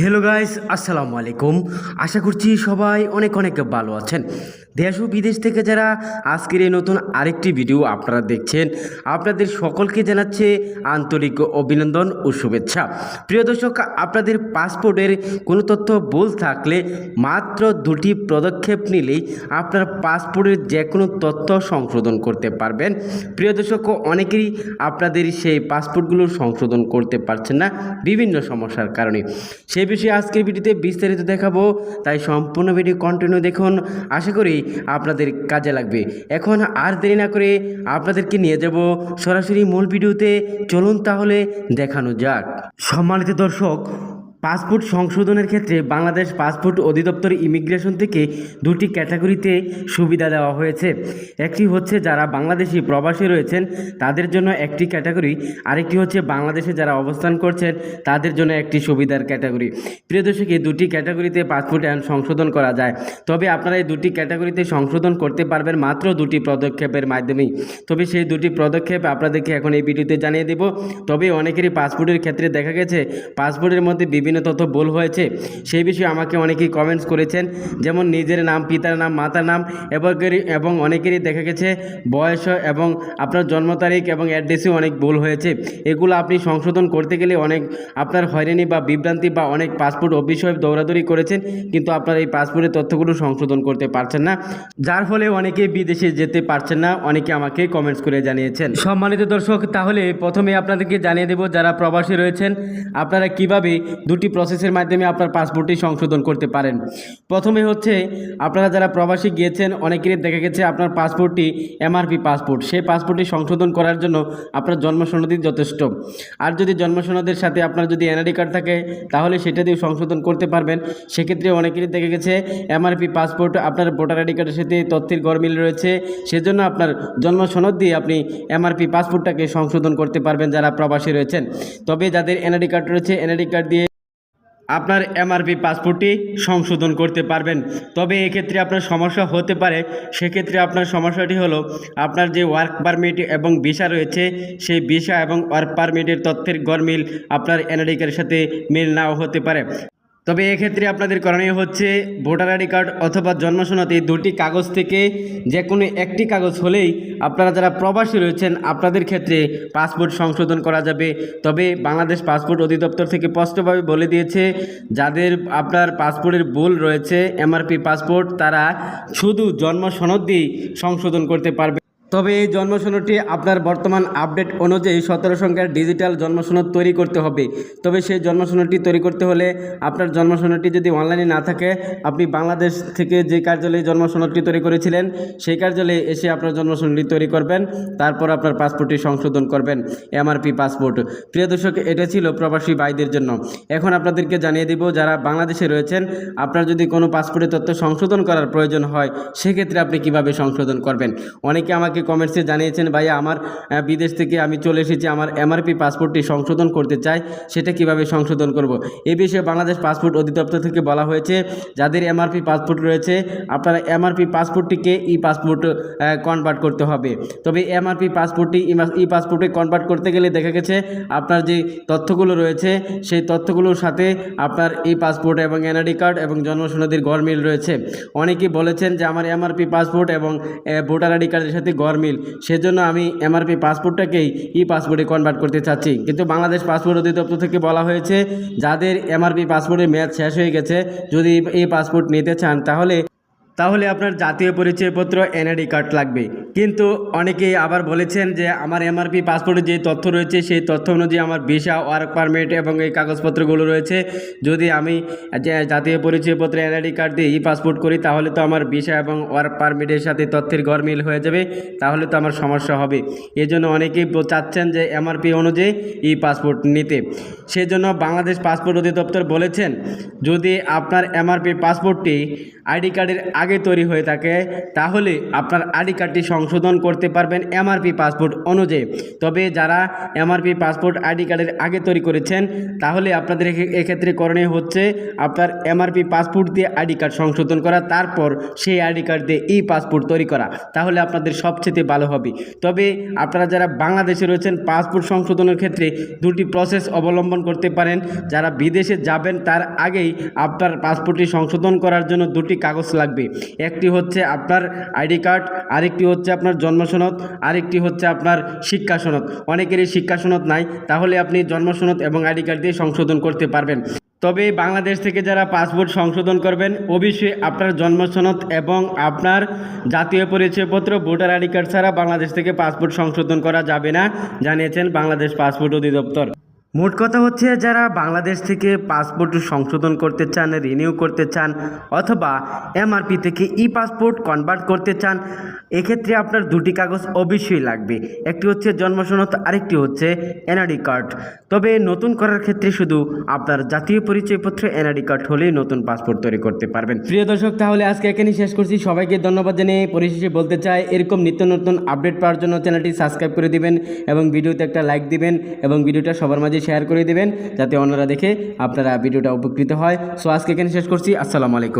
Hello guys আসসালামু আলাইকুম আশা করছি সবাই অনেক অনেক ভালো আছেন। দেশ ও বিদেশ থেকে যারা আজকের এই নতুন আরেকটি ভিডিও আপনারা দেখছেন, আপনাদের সকলকে জানাচ্ছে আন্তরিক অভিনন্দন ও শুভেচ্ছা। প্রিয় দর্শক, আপনাদের পাসপোর্টের কোনো তথ্য ভুল থাকলে মাত্র দুটি পদক্ষেপ নিলেই আপনার পাসপোর্টের যে কোনো তথ্য সংশোধন করতে পারবেন। প্রিয় দর্শক, অনেকেরই আপনাদের সেই পাসপোর্টগুলো সংশোধন করতে পারছেন না বিভিন্ন সমস্যার কারণে। সেই বিষয়ে আজকের ভিডিওতে বিস্তারিত দেখাবো, তাই সম্পূর্ণ ভিডিও কন্টিনিউ দেখুন। আশা করি আপনাদের কাজে লাগবে। এখন আর দেরি না করে আপনাদেরকে নিয়ে যাব সরাসরি মূল ভিডিওতে। চলুন তাহলে দেখানো যাক। সম্মানিত দর্শক পাসপোর্ট সংশোধনের ক্ষেত্রে বাংলাদেশ পাসপোর্ট অধিদপ্তর ইমিগ্রেশন থেকে দুটি ক্যাটাগরিতে সুবিধা দেওয়া হয়েছে। একটি হচ্ছে যারা বাংলাদেশি প্রবাসী রয়েছেন, তাদের জন্য একটি ক্যাটাগরি। আরেকটি হচ্ছে বাংলাদেশে যারা অবস্থান করছেন, তাদের জন্য একটি সুবিধার ক্যাটাগরি। প্রিয় দর্শক, এই দুটি ক্যাটাগরিতে পাসপোর্ট এখন সংশোধন করা যায়। তবে আপনারা এই দুটি ক্যাটাগরিতে সংশোধন করতে পারবেন মাত্র দুটি পদক্ষেপের মাধ্যমেই। তবে সেই দুটি পদক্ষেপ আপনাদেরকে এখন এই ভিডিওতে জানিয়ে দেব। তবে অনেকেরই পাসপোর্টের ক্ষেত্রে দেখা গেছে, পাসপোর্টের মধ্যে বিভিন্ন তথ্য ভুল হয়েছে, সেই বিষয়ে আমাকে অনেকেই কমেন্টস করেছেন। যেমন নিজের নাম, পিতার নাম, মাতার নাম এবং এবং অনেকেরই দেখা গেছে বয়স এবং আপনার জন্ম তারিখ এবং অ্যাড্রেসেও অনেক ভুল হয়েছে। এগুলো আপনি সংশোধন করতে গেলে অনেক আপনার হয়রানি বা বিভ্রান্তি বা অনেক পাসপোর্ট অফিসে দৌড়াদৌড়ি করেছেন, কিন্তু আপনার এই পাসপোর্টের তথ্যগুলো সংশোধন করতে পারছেন না। যার ফলে অনেকে বিদেশে যেতে পারছেন না, অনেকে আমাকে কমেন্টস করে জানিয়েছেন। সম্মানিত দর্শক, তাহলে প্রথমে আপনাদেরকে জানিয়ে দেব যারা প্রবাসী রয়েছেন, আপনারা কীভাবে দুটি প্রসেসের মাধ্যমে আপনার পাসপোর্টটি সংশোধন করতে পারেন। প্রথমে হচ্ছে, আপনারা যারা প্রবাসী গিয়েছেন, অনেকেরই দেখা গেছে আপনার পাসপোর্টটি এমআরপি পাসপোর্ট সেই পাসপোর্টটি সংশোধন করার জন্য আপনার জন্ম সনদি যথেষ্ট। আর যদি জন্ম সনদের সাথে আপনার যদি এনআরডি কার্ড থাকে, তাহলে সেটা দিয়ে সংশোধন করতে পারবেন। সেক্ষেত্রে অনেকেরই দেখা গেছে এমআরপি পাসপোর্ট আপনার ভোটার আইডি কার্ডের সাথে তথ্যের গরমিল রয়েছে। সেজন্য আপনার জন্ম সনদ দিয়ে আপনি এমআরপি পাসপোর্টটাকে সংশোধন করতে পারবেন যারা প্রবাসী রয়েছেন। তবে যাদের এনআইডি কার্ড রয়েছে এনআইডি কার্ড দিয়ে আপনার এমআরপি পাসপোর্টটি সংশোধন করতে পারবেন। তবে এক্ষেত্রে আপনার সমস্যা হতে পারে। সেক্ষেত্রে আপনার সমস্যাটি হলো, আপনার যে ওয়ার্ক পারমিট এবং ভিসা রয়েছে, সেই ভিসা এবং ওয়ার্ক পারমিটের তথ্যের গরমিল আপনার এনআরিকের সাথে মিল নাও হতে পারে। তবে এক্ষেত্রে আপনাদের করণীয় হচ্ছে ভোটার আইডি কার্ড অথবা জন্মসনদ দুটি কাগজ থেকে যে কোনো একটি কাগজ হলেই আপনারা যারা প্রবাসী রয়েছেন, আপনাদের ক্ষেত্রে পাসপোর্ট সংশোধন করা যাবে। তবে বাংলাদেশ পাসপোর্ট অধিদপ্তর থেকে স্পষ্টভাবে বলে দিয়েছে, যাদের আপনার পাসপোর্টের ভুল রয়েছে, এমআরপি পাসপোর্ট, তারা শুধু জন্ম সনদ দিয়েই সংশোধন করতে পারবে। তবে এই জন্মসনদটি আপনার বর্তমান আপডেট অনুযায়ী সতেরো সংখ্যার ডিজিটাল জন্মসনদ তৈরি করতে হবে। তবে সেই জন্মসনদটি তৈরি করতে হলে আপনার জন্মসনদটি যদি অনলাইনে না থাকে, আপনি বাংলাদেশ থেকে যে কার্যালয়ে জন্মসনদটি তৈরি করেছিলেন, সেই কার্যালয়ে এসে আপনার জন্মসনদটি তৈরি করবেন, তারপর আপনার পাসপোর্টটি সংশোধন করবেন, এমআরপি পাসপোর্ট। প্রিয় দর্শক, এটা ছিল প্রবাসী ভাইদের জন্য। এখন আপনাদেরকে জানিয়ে দিব, যারা বাংলাদেশে রয়েছেন, আপনার যদি কোনো পাসপোর্টের তথ্য সংশোধন করার প্রয়োজন হয়, সেক্ষেত্রে আপনি কীভাবে সংশোধন করবেন? অনেকে আমাকে কমেন্টসে জানিয়েছেন, ভাইয়া, আমার বিদেশ থেকে আমি চলে এসেছি, আমার এমআরপি পাসপোর্টটি সংশোধন করতে চাই, সেটা কীভাবে সংশোধন করব? এই বিষয়ে বাংলাদেশ পাসপোর্ট অধিদপ্তর থেকে বলা হয়েছে, যাদের এমআরপি পাসপোর্ট রয়েছে, আপনারা এমআরপি পাসপোর্টটিকে ই পাসপোর্ট কনভার্ট করতে হবে। তবে এমআরপি পাসপোর্টটি ই পাসপোর্টে কনভার্ট করতে গেলে দেখা গেছে, আপনার যে তথ্যগুলো রয়েছে, সেই তথ্যগুলোর সাথে আপনার ই পাসপোর্ট এবং এনআইডি কার্ড এবং জন্মসনদের গড়মিল রয়েছে। অনেকেই বলেছেন যে, আমার এমআরপি পাসপোর্ট এবং ভোটার আইডি কার্ডের সাথে গড়মিল সেজন্য আমি এমআরপি পাসপোর্টটাকেই ই পাসপোর্টে কনভার্ট করতে চাচ্ছি। কিন্তু বাংলাদেশ পাসপোর্ট অধিদপ্তর থেকে বলা হয়েছে, যাদের এমআরপি পাসপোর্টের মেয়াদ শেষ হয়ে গেছে, যদি এই পাসপোর্ট নিতে চান, তাহলে তাহলে আপনার জাতীয় পরিচয়পত্র এনআইডি কার্ড লাগবে। কিন্তু অনেকেই আবার বলেছেন যে আমার এমআরপি পাসপোর্টে যে তথ্য রয়েছে, সেই তথ্য অনুযায়ী আমার ভিসা ওয়ার্ক পারমিট এবং এই কাগজপত্রগুলো রয়েছে। যদি আমি জাতীয় পরিচয়পত্র এনআইডি কার্ড দিয়ে ই পাসপোর্ট করি, তাহলে তো আমার ভিসা এবং ওয়ার্ক পারমিটের সাথে তথ্যের গরমিল হয়ে যাবে, তাহলে তো আমার সমস্যা হবে। এই জন্য অনেকেই চাচ্ছেন যে এমআরপি অনুযায়ী ই পাসপোর্ট নিতে। সেজন্য বাংলাদেশ পাসপোর্ট অধিদপ্তর বলেছেন, যদি আপনার এমআরপি পাসপোর্টটি আইডি কার্ডের আগে আগে তৈরি হয়ে থাকে, তাহলে আপনার আইডি কার্ডটি সংশোধন করতে পারবেন এমআরপি পাসপোর্ট অনুযায়ী। তবে যারা এমআরপি পাসপোর্ট আইডি কার্ডের আগে তৈরি করেছেন, তাহলে আপনাদের এক্ষেত্রে করণীয় হচ্ছে আপনার এমআরপি পাসপোর্ট দিয়ে আইডি কার্ড সংশোধন করা, তারপর সেই আইডি কার্ড দিয়ে ই পাসপোর্ট তৈরি করা। তাহলে আপনাদের সবচেয়ে ভালো হবে। তবে আপনারা যারা বাংলাদেশে রয়েছেন, পাসপোর্ট সংশোধনের ক্ষেত্রে দুটি প্রসেস অবলম্বন করতে পারেন। যারা বিদেশে যাবেন, তার আগেই আপনার পাসপোর্টটি সংশোধন করার জন্য দুটি কাগজ লাগবে। একটি হচ্ছে আপনার আইডি কার্ড, আরেকটি হচ্ছে আপনার জন্ম সনদ, আরেকটি হচ্ছে আপনার শিক্ষা সনদ। অনেকেরই শিক্ষা সনদ নাই, তাহলে আপনি জন্ম সনদ এবং আইডি কার্ড দিয়ে সংশোধন করতে পারবেন। তবে বাংলাদেশ থেকে যারা পাসপোর্ট সংশোধন করবেন, অবশ্যই আপনার জন্ম সনদ এবং আপনার জাতীয় পরিচয়পত্র, ভোটার আইডি কার্ড ছাড়া বাংলাদেশ থেকে পাসপোর্ট সংশোধন করা যাবে না, জানিয়েছেন বাংলাদেশ পাসপোর্ট অধিদপ্তর। মোট কথা হচ্ছে, যারা বাংলাদেশ থেকে পাসপোর্ট সংশোধন করতে চান রিনিউ করতে চান, অথবা এমআরপি থেকে ই পাসপোর্ট কনভার্ট করতে চান, এক্ষেত্রে আপনার দুটি কাগজ অবশ্যই লাগবে। একটি হচ্ছে জন্ম সনদ, আরেকটি হচ্ছে এনআরডি কার্ড তবে নতুন করার ক্ষেত্রে শুধু আপনার জাতীয় পরিচয়পত্র এনআরডি কার্ড হলেই নতুন পাসপোর্ট তৈরি করতে পারবেন। প্রিয় দর্শক, তাহলে আজকে এখানেই শেষ করছি। সবাইকে ধন্যবাদ জানিয়ে পরিশেষে বলতে চাই, এরকম নিত্য নতুন আপডেট পাওয়ার জন্য চ্যানেলটি সাবস্ক্রাইব করে দিবেন এবং ভিডিওতে একটা লাইক দিবেন এবং ভিডিওটা সবার মাঝে শেয়ার করে দেবেন, যাতে অন্যরা দেখে আপনারা ভিডিওটা উপকৃত হয়। সো আজকে এখানে শেষ করছি। আসসালামু আলাইকুম।